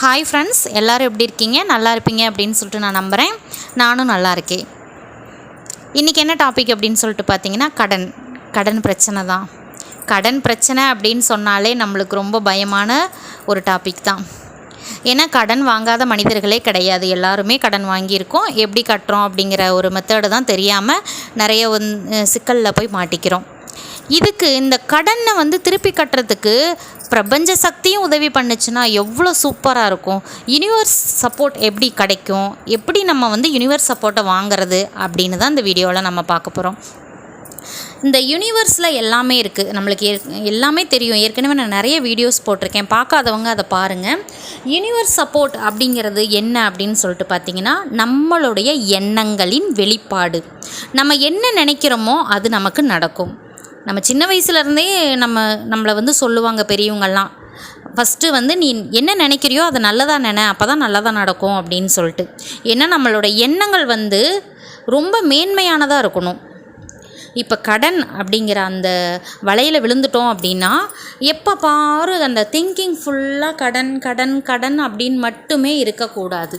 Hi friends எல்லோரும் எப்படி இருக்கீங்க? நல்லா இருப்பீங்க அப்படின்னு சொல்லிட்டு நான் நம்புகிறேன் நானும் நல்லா இருக்கேன். இன்றைக்கி என்ன டாபிக் அப்படின்னு சொல்லிட்டு பார்த்தீங்கன்னா கடன். கடன் பிரச்சனை தான். கடன் பிரச்சனை அப்படின்னு சொன்னாலே நம்மளுக்கு ரொம்ப பயமான ஒரு டாபிக் தான். ஏன்னா கடன் வாங்காத மனிதர்களே கிடையாது. எல்லாருமே கடன் வாங்கியிருக்கோம். எப்படி கட்டுறோம் அப்படிங்கிற ஒரு மெத்தடு தான் தெரியாமல் நிறைய வந் சிக்கலில் போய் மாட்டிக்கிறோம். இதுக்கு இந்த கடனை வந்து திருப்பி கட்டுறதுக்கு பிரபஞ்ச சக்தியும் உதவி பண்ணுச்சுன்னா எவ்வளோ சூப்பராக இருக்கும். யூனிவர்ஸ் சப்போர்ட் எப்படி கிடைக்கும்? எப்படி நம்ம வந்து யூனிவர்ஸ் சப்போர்ட்டை வாங்குறது அப்படின்னு தான் இந்த வீடியோவில் நம்ம பார்க்க போகிறோம் இந்த யூனிவர்ஸில் எல்லாமே இருக்குது நம்மளுக்கு எல்லாமே தெரியும். ஏற்கனவே நான் நிறைய வீடியோஸ் போட்டிருக்கேன். பார்க்காதவங்க அதை பாருங்கள் யூனிவர்ஸ் சப்போர்ட் அப்படிங்கிறது என்ன அப்படின்னு சொல்லிட்டு பார்த்தீங்கன்னா நம்மளுடைய எண்ணங்களின் வெளிப்பாடு. நம்ம என்ன நினைக்கிறோமோ அது நமக்கு நடக்கும். நம்ம சின்ன வயசுலேருந்தே நம்ம நம்மளை வந்து சொல்லுவாங்க பெரியவங்கள்லாம். ஃபஸ்ட்டு வந்து நீ என்ன நினைக்கிறியோ அதை நல்லதாக நினை அப்போ தான் நல்லதாக நடக்கும் அப்படின்னு சொல்லிட்டு. ஏன்னா நம்மளோட எண்ணங்கள் வந்து ரொம்ப மேன்மையானதாக இருக்கணும். இப்போ கடன் அப்படிங்கிற அந்த வலையில் விழுந்துட்டோம் அப்படின்னா எப்போ பாரு அந்த திங்கிங் ஃபுல்லாக கடன் கடன் கடன் அப்படின்னு மட்டுமே இருக்கக்கூடாது.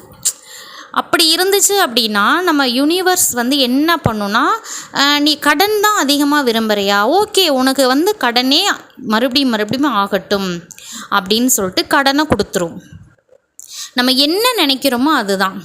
அப்படி இருந்துச்சு அப்படின்னா நம்ம யூனிவர்ஸ் வந்து என்ன பண்ணுன்னா நீ கடன் தான் அதிகமாக விரும்புகிறியா ஓகே உனக்கு வந்து கடனே மறுபடியும் மறுபடியும் ஆகட்டும் அப்படின்னு சொல்லிட்டு கடனை கொடுத்துரும். நம்ம என்ன நினைக்கிறோமோ அதுதான்.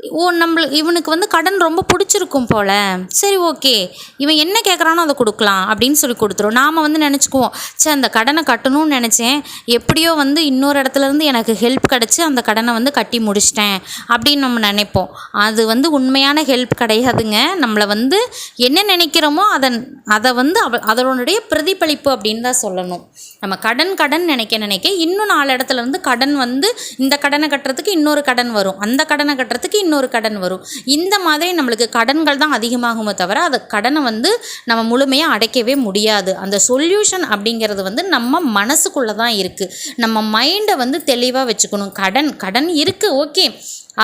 ஓ நம்மளு இவனுக்கு வந்து கடன் ரொம்ப பிடிச்சிருக்கும் போல். சரி ஓகே. இவன் என்ன கேட்குறானோ அதை கொடுக்கலாம் அப்படின்னு சொல்லி கொடுத்துரும். நாம் வந்து நினச்சிக்குவோம் சே அந்த கடனை கட்டணும்னு நினச்சேன். எப்படியோ வந்து இன்னொரு இடத்துலேருந்து எனக்கு ஹெல்ப் கிடச்சி அந்த கடனை வந்து கட்டி முடிச்சிட்டேன் அப்படின்னு நம்ம நினைப்போம். அது வந்து உண்மையான ஹெல்ப் கிடையாதுங்க. நம்மளை வந்து என்ன நினைக்கிறோமோ அதன் அதை வந்து அவ அதனுடைய பிரதிபலிப்பு அப்படின்னு தான் சொல்லணும். நம்ம கடன் கடன் நினைக்க நினைக்க இன்னும் நாலு இடத்துல வந்து கடன் வந்து இந்த கடனை கட்டுறதுக்கு இன்னொரு கடன் வரும். அந்த கடனை கட்டுறதுக்கு இன்னொரு கடன் வரும். இந்த மாதிரி நம்மளுக்கு கடன்கள் தான் அதிகமாகுமே தவிர அதை கடனை வந்து நம்ம முழுமையாக அடைக்கவே முடியாது. அந்த சொல்யூஷன் அப்படிங்கிறது வந்து நம்ம மனசுக்குள்ளே தான் இருக்குது நம்ம மைண்டை வந்து தெளிவாக வச்சுக்கணும். கடன் கடன் இருக்குது ஓகே.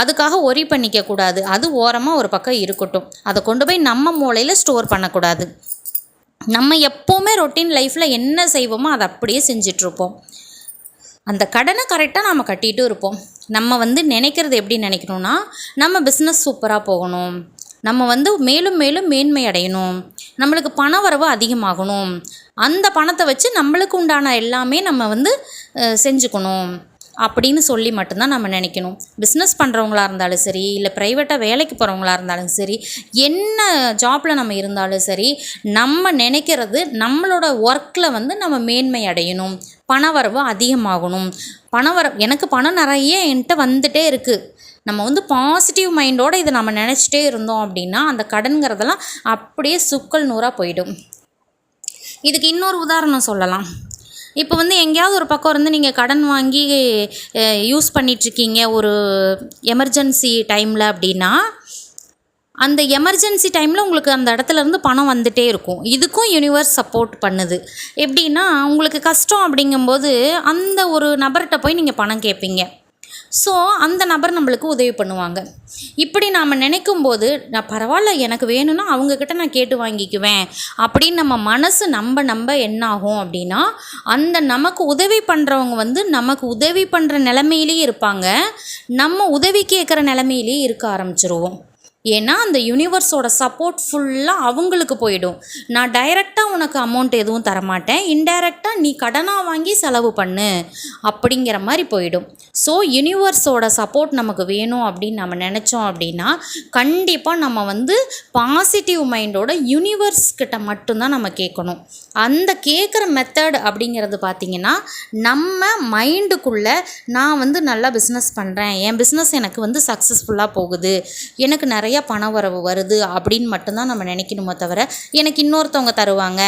அதுக்காக ஒரி பண்ணிக்க கூடாது. அது ஓரமாக ஒரு பக்கம் இருக்கட்டும். அதை கொண்டு போய் நம்ம மூளையில் ஸ்டோர் பண்ணக்கூடாது. நம்ம எப்போவுமே ரொட்டீன் லைஃப்பில் என்ன செய்வோமோ அதை அப்படியே செஞ்சிட்ருப்போம் அந்த கடனை கரெக்டாக நாம் கட்டிகிட்டு இருப்போம். நம்ம வந்து நினைக்கிறது எப்படி நினைக்கணும்னா நம்ம பிஸ்னஸ் சூப்பராக போகணும். நம்ம வந்து மேலும் மேலும் மேன்மை அடையணும். நம்மளுக்கு பண வரவு அதிகமாகணும். அந்த பணத்தை வச்சு நம்மளுக்கு உண்டான எல்லாமே நம்ம வந்து செஞ்சுக்கணும். அப்படின்னு சொல்லி மட்டும்தான் நம்ம நினைக்கணும். பிஸ்னஸ் பண்ணுறவங்களா இருந்தாலும் சரி இல்லை ப்ரைவேட்டாக வேலைக்கு போகிறவங்களா இருந்தாலும் சரி என்ன ஜாப்பில் நம்ம இருந்தாலும் சரி நம்ம நினைக்கிறது நம்மளோட ஒர்க்கில் வந்து நம்ம மேன்மை அடையணும். பணவரவு அதிகமாகணும். பணவர எனக்கு பணம் நிறைய என்கிட்ட வந்துட்டே இருக்குது நம்ம வந்து பாசிட்டிவ் மைண்டோடு இதை நம்ம நினச்சிட்டே இருந்தோம் அப்படின்னா அந்த கடன்கிறதெல்லாம் அப்படியே சுக்கல் நூறாக போயிடும். இதுக்கு இன்னொரு உதாரணம் சொல்லலாம். இப்போ வந்து எங்கேயாவது ஒரு பக்கம் இருந்து நீங்கள் கடன் வாங்கி யூஸ் பண்ணிகிட்ருக்கீங்க ஒரு எமர்ஜென்சி டைமில் அப்படின்னா அந்த எமர்ஜென்சி டைமில் உங்களுக்கு அந்த இடத்துலேருந்து பணம் வந்துட்டே இருக்கும். இதுக்கும் யூனிவர்ஸ் சப்போர்ட் பண்ணுது. எப்படின்னா உங்களுக்கு கஷ்டம் அப்படிங்கும்போது அந்த ஒரு நபர்கிட்ட போய் நீங்கள் பணம் கேட்பீங்க ஸோ அந்த நபர் நம்மளுக்கு உதவி பண்ணுவாங்க. இப்படி நாம் நினைக்கும் போது நான் பரவாயில்ல எனக்கு வேணும்னா அவங்கக்கிட்ட நான் கேட்டு வாங்கிக்குவேன். அப்படின்னு நம்ம மனசு நம்ப நம்ப என்ன ஆகும் அப்படின்னா அந்த நமக்கு உதவி பண்ணுறவங்க வந்து நமக்கு உதவி பண்ணுற நிலமையிலேயே இருப்பாங்க. நம்ம உதவி கேட்குற நிலமையிலேயே இருக்க ஆரம்பிச்சிருவோம். ஏன்னா அந்த யூனிவர்ஸோட சப்போர்ட் ஃபுல்லாக அவங்களுக்கு போயிடும். நான் டைரெக்டாக உனக்கு அமௌண்ட் எதுவும் தரமாட்டேன். இன்டைரக்டாக நீ கடனாக வாங்கி செலவு பண்ணு. அப்படிங்கிற மாதிரி போயிடும். ஸோ யூனிவர்ஸோட சப்போர்ட் நமக்கு வேணும் அப்படின்னு நம்ம நினச்சோம் அப்படின்னா கண்டிப்பாக நம்ம வந்து பாசிட்டிவ் மைண்டோட யூனிவர்ஸ் கிட்ட மட்டும்தான் நம்ம கேட்கணும். அந்த கேட்குற மெத்தட் அப்படிங்கிறது பார்த்திங்கன்னா நம்ம மைண்டுக்குள்ளே நான் வந்து நல்லா பிஸ்னஸ் பண்ணுறேன் என் பிஸ்னஸ் எனக்கு வந்து சக்ஸஸ்ஃபுல்லாக போகுது. எனக்கு நிறைய பண வரவு வருது அப்படின்னு மட்டும்தான் நம்ம நினைக்கணுமோ தவிர எனக்கு இன்னொருத்தவங்க தருவாங்க.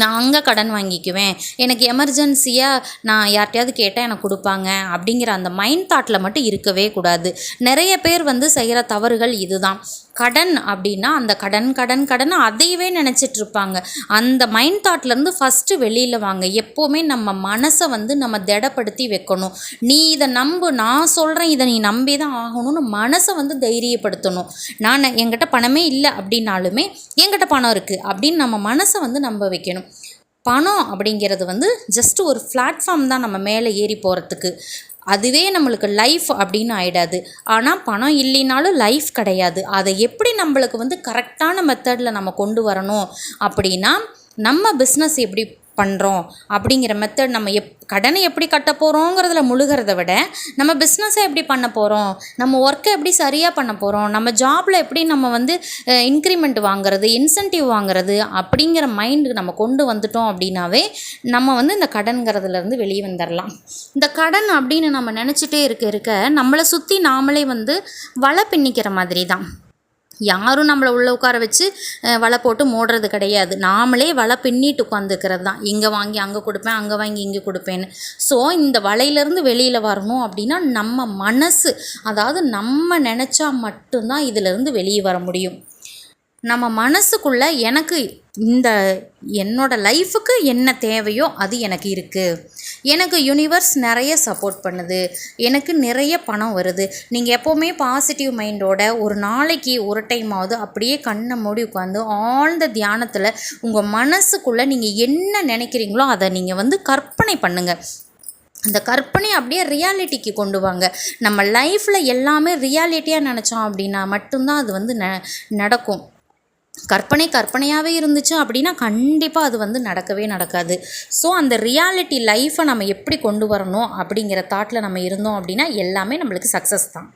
நான் அங்கே கடன் வாங்கிக்குவேன். எனக்கு எமர்ஜென்சியாக நான் யார்கிட்டயாவது கேட்டால் எனக்கு கொடுப்பாங்க. அப்படிங்கிற அந்த மைண்ட் தாட்டில் மட்டும் இருக்கவே கூடாது. நிறைய பேர் வந்து செய்கிற தவறுகள் இதுதான். கடன் அப்படின்னா அந்த கடன் கடன் கடன் அதையவே நினச்சிட்டு இருப்பாங்க. அந்த மைண்ட் தாட்லேருந்து ஃபஸ்ட்டு வெளியில் வாங்க. எப்போவுமே நம்ம மனசை வந்து நம்ம திடப்படுத்தி வைக்கணும். நீ இதை நம்பு நான் சொல்கிறேன் இதை நீ நம்பி தான் ஆகணும்னு மனசை வந்து தைரியப்படுத்தணும். நான் என்கிட்ட பணமே இல்லை அப்படின்னாலுமே என்கிட்ட பணம் இருக்குது அப்படின்னு நம்ம மனசை வந்து நம்ப வைக்கணும். பணம் அப்படிங்கிறது வந்து ஜஸ்ட் ஒரு பிளாட்ஃபார்ம் தான் நம்ம மேலே ஏறி போகிறதுக்கு அதுவே நம்மளுக்கு லைஃப் அப்படின்னு ஆயிடாது. ஆனால் பணம் இல்லைனாலும் லைஃப் கிடையாது. அதை எப்படி நம்மளுக்கு வந்து கரெக்டான மெத்தடில் நம்ம கொண்டு வரணும் அப்படின்னா நம்ம பிஸ்னஸ் எப்படி பண்ணுறோம் அப்படிங்கிற மெத்தட் நம்ம எப் கடனை எப்படி கட்ட போகிறோங்கிறதுல முழுகிறத விட நம்ம பிஸ்னஸை எப்படி பண்ண போகிறோம் நம்ம ஒர்க்கை எப்படி சரியாக பண்ண போகிறோம் நம்ம ஜாபில் எப்படி நம்ம வந்து இன்க்ரிமெண்ட் வாங்குறது இன்சென்டிவ் வாங்குறது அப்படிங்கிற மைண்டு நம்ம கொண்டு வந்துட்டோம் அப்படின்னாவே நம்ம வந்து இந்த கடன்கிறதுலேருந்து வெளியே வந்துடலாம் இந்த கடன் அப்படின்னு நம்ம நினச்சிட்டே இருக்க இருக்க நம்மளை சுற்றி நாமளே வந்து வலை பின்னிக்கிற மாதிரி தான் யாரும் நம்மளை உள்ளே உட்கார வச்சு வலை போட்டு மூடுறது கிடையாது. நாமளே வலை பின்னிட்டு உட்காந்துக்கிறது தான். இங்கே வாங்கி அங்கே கொடுப்பேன் அங்கே வாங்கி இங்கே கொடுப்பேன்னு. ஸோ இந்த வலையிலேருந்து வெளியில் வரணும் அப்படின்னா நம்ம மனசு அதாவது நம்ம நினச்சா மட்டும்தான் இதிலேருந்து வெளியே வர முடியும். நம்ம மனசுக்குள்ளே எனக்கு இந்த என்னோடய லைஃபுக்கு என்ன தேவையோ அது எனக்கு இருக்குது எனக்கு யூனிவர்ஸ் நிறைய சப்போர்ட் பண்ணுது. எனக்கு நிறைய பணம் வருது. நீங்கள் எப்போவுமே பாசிட்டிவ் மைண்டோட ஒரு நாளைக்கு ஒரு டைமாவது அப்படியே கண்ணை மூடி உட்காந்து ஆழ்ந்த தியானத்தில் உங்கள் மனசுக்குள்ளே நீங்கள் என்ன நினைக்கிறீங்களோ அதை நீங்கள் வந்து கற்பனை பண்ணுங்கள் அந்த கற்பனை அப்படியே ரியாலிட்டிக்கு கொண்டு வாங்க. நம்ம லைஃப்பில் எல்லாமே ரியாலிட்டியாக நினச்சோம் அப்படின்னா மட்டும்தான் அது வந்து ந நடக்கும். கற்பனை கற்பனையாகவே இருந்துச்சு அப்படின்னா கண்டிப்பாக அது வந்து நடக்கவே நடக்காது. ஸோ அந்த ரியாலிட்டி லைஃப்பை நம்ம எப்படி கொண்டு வரணும் அப்படிங்கிற தாட்டில் நம்ம இருந்தோம் அப்படின்னா எல்லாமே நம்மளுக்கு சக்ஸஸ் தான்.